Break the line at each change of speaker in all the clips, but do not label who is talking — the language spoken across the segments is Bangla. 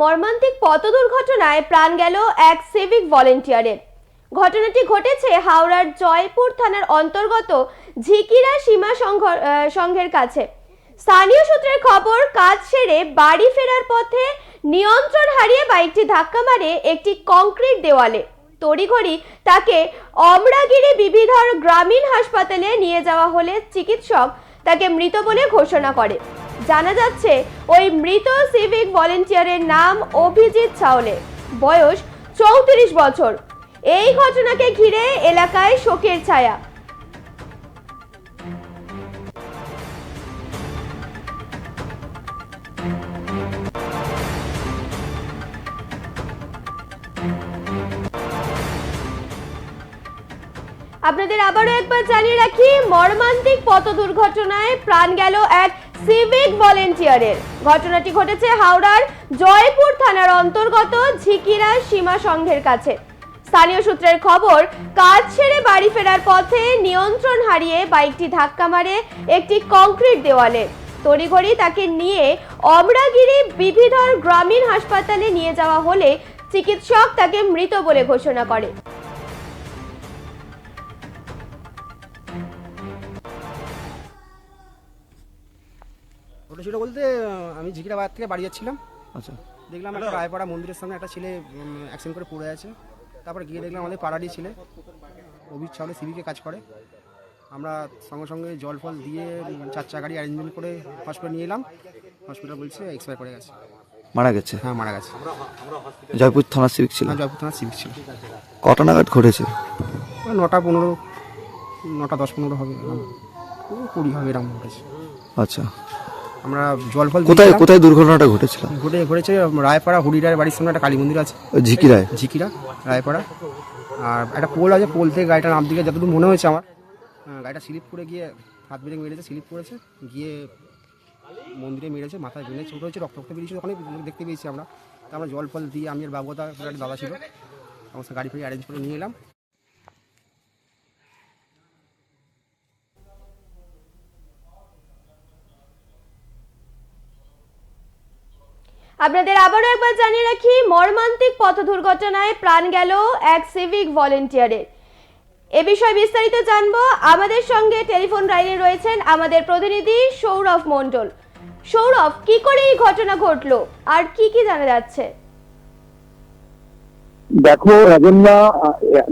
মর্মান্তিক পথ দুর্ঘটনায় প্রাণ গেল এক সিভিক ভলেন্টিয়ারের ঘটনাটি ঘটেছে হাওড়ার জয়পুর থানার অন্তর্গত ঝিকিরা সীমা সংঘ সংঘের কাছে। স্থানীয় সূত্রের খবর, কাজ সেরে বাড়ি ফেরার পথে নিয়ন্ত্রণ হারিয়ে বাইকটি ধাক্কা মারে একটি কংক্রিট দেওয়ালে। তড়িঘড়ি তাকে অমরাগিরি বিবিধর গ্রামীণ হাসপাতালে নিয়ে যাওয়া হলে চিকিৎসক তাকে মৃত বলে ঘোষণা করে। জানা যাচ্ছে, ওই মৃত সিভিক ভলেন্টিয়ারের নাম অভিজিৎ চাওলে। বয়স চৌত্রিশ বছর। এই ঘটনাকে ঘিরে এলাকায় শোকের ছায়া। আপনাদের আবারও একবার জানিয়ে রাখি, মর্মান্তিক পথ দুর্ঘটনায় প্রাণ গেল এক সিভিক ভলেন্টিয়ারের। ঘটনাটি ঘটেছে হাওড়ার জয়পুর থানার অন্তর্গত ঝিকিরা সীমা সংঘের কাছে। স্থানীয় সূত্রের খবর, কাজ ছেড়ে বাড়ি ফেরার পথে নিয়ন্ত্রণ হারিয়ে বাইকটি ধাক্কা মারে একটি কংক্রিট দেওয়ালে। তড়িঘড়ি তাকে নিয়ে অমরাগিরি বিবিধর গ্রামীণ হাসপাতালে নিয়ে যাওয়া হলে চিকিৎসক তাকে মৃত বলে ঘোষণা করে।
ওটা ছিল বলতে আমি ঝিকিরা বাজার থেকে বাড়ি যাচ্ছিলাম।
আচ্ছা।
দেখলাম একটা রায়পাড়া মন্দিরের সামনে একটা ছেলে অ্যাক্সিডেন্ট করে পড়ে আছে। তারপরে গিয়ে দেখলাম আমাদের পাড়ারই ছেলে অভিজ ছাউলে সিভিকে কাজ করে। আমরা সঙ্গে সঙ্গে জল ফল দিয়ে চার চাকা গাড়ি অ্যারেঞ্জমেন্ট করে হসপিটাল নিয়ে এলাম। হসপিটাল বলছে এক্সপায়ার করে গেছে।
মারা গেছে?
হ্যাঁ মারা গেছে।
জয়পুর থানা সিভিক ছিল?
হ্যাঁ জয়পুর থানা সিভিক ছিল।
কটা নাগাদ ঘটেছে?
নটা পনেরো নটা দশ পনেরো হবে কুড়ি হবে এরকম ঘটেছে।
আচ্ছা।
আমরা জল ফল
কোথায় কোথায় দুর্ঘটনাটা ঘটেছিল?
ঘটে ঘটেছে রায়পাড়া হুড়িরায়ের বাড়ির সামনে একটা কালী মন্দির আছে।
ঝিকিরায়?
ঝিকিরা রায়পাড়া। আর একটা পোল আছে পোল থেকে গাড়িটা নাম দিকে যতদূর মনে হয়েছে আমার গাড়িটা স্লিপ করে গিয়ে হাত ব্রেক মেরেছে স্লিপ করেছে গিয়ে মন্দিরে মেরেছে মাথায় ভেঙে ছোটো হয়েছে রক্ত রক্ত বেরিয়েছে ওখানে দেখতে পেয়েছি আমরা। তা আমরা জল ফল দিয়ে আমি আর বাবুদা একটা দাদা ছিল আমার গাড়ি ফাড়ি অ্যারেঞ্জ করে নিয়ে এলাম।
আপনাদের আবারও একবার জানিয়ে রাখি, মর্মান্তিক পথ দুর্ঘটনায় প্রাণ গেল এক সিভিক ভলেন্টিয়ারের এ বিষয়ে বিস্তারিত জানব। আমাদের সঙ্গে টেলিফোন লাইনে রয়েছেন আমাদের প্রতিনিধি সৌরভ মণ্ডল। সৌরভ, কি করে এই ঘটনা ঘটলো? আর কি কি জানা যাচ্ছে?
দেখো রাজন্যা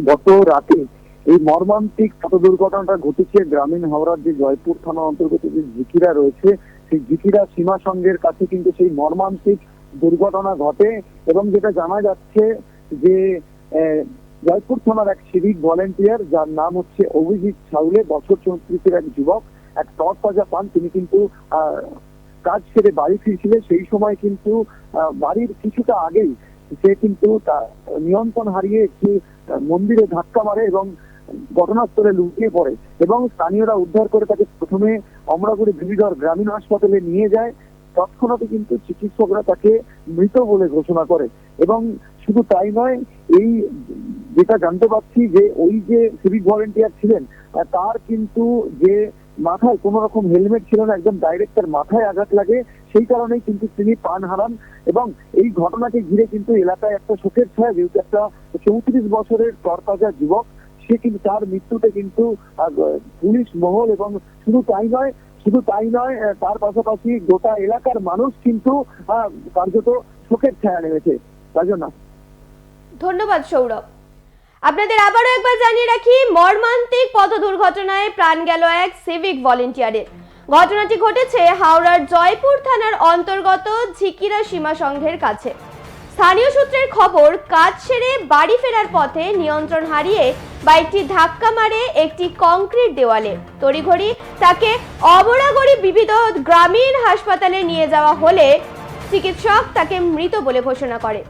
গত রাতে এই মর্মান্তিক পথ দুর্ঘটনাটা ঘটেছে গ্রামীণ হাওড়ার যে জয়পুর থানা অন্তর্গত যে ঝিকিরা রয়েছে, সেই ঝিকিরা সীমা সংঘের কাছে কিন্তু সেই মর্মান্তিক দুর্ঘটনা ঘটে এবং যেটা জানা যাচ্ছে যে জয়পুর থানার এক সিভিক ভলেন্টিয়ার যার নাম হচ্ছে অভিজিৎ ছাউলে, বছর চৌত্রিশের এক যুবক, এক টক তাজা পান। তিনি কিন্তু কাজ সেরে বাড়ি ফিরছিলেন। সেই সময় কিন্তু বাড়ির কিছুটা আগেই সে কিন্তু তার নিয়ন্ত্রণ হারিয়ে একটি মন্দিরে ধাক্কা মারে এবং ঘটনাস্থলে লুকিয়ে পড়ে এবং স্থানীয়রা উদ্ধার করে তাকে প্রথমে অমরাগুড়ি বিবিধর গ্রামীণ হাসপাতালে নিয়ে যায়। তৎক্ষণাৎ কিন্তু চিকিৎসকরা তাকে মৃত বলে ঘোষণা করে। এবং শুধু তাই নয়, এই যেটা জানতে পারছি যে ওই যে সিভিক ভলেন্টিয়ার ছিলেন তার কিন্তু যে মাথায় কোনো রকম হেলমেট ছিল না, একদম ডাইরেক্ট তার মাথায় আঘাত লাগে, সেই কারণেই কিন্তু তিনি প্রাণ হারান। এবং এই ঘটনাকে ঘিরে কিন্তু এলাকায় একটা শোকের ছায়া, যেহেতু একটা চৌত্রিশ বছরের তরতাজা যুবক, সে কিন্তু তার মৃত্যুতে কিন্তু পুলিশ মহল এবং শুধু তাই নয় শুধু তাই নয় তার পাশাপাশি গোটা এলাকার মানুষ কিন্তু কার্যত শোকের ছায়া নেমেছে। জন্য
ধন্যবাদ, সৌরভ। আপনাদের আবারও একবার জানিয়ে রাখি, মর্মান্তিক পথ দুর্ঘটনায় প্রাণ গেল এক সিভিক ভলেন্টিয়ারের। ঘটনাটি ঘটেছে হাওড়ার জয়পুর থানার অন্তর্গত ঝিকিরা সীমা সংঘের কাছে। স্থানীয় সূত্রের খবর, কাজ সেরে বাড়ি ফেরার পথে নিয়ন্ত্রণ হারিয়ে বাইকটি ধাক্কা মারে একটি কংক্রিট দেওয়ালে। তড়িঘড়ি তাকে অবরাগড়ি বিবিধ গ্রামীণ হাসপাতালে নিয়ে যাওয়া হলে চিকিৎসক তাকে মৃত বলে ঘোষণা করে।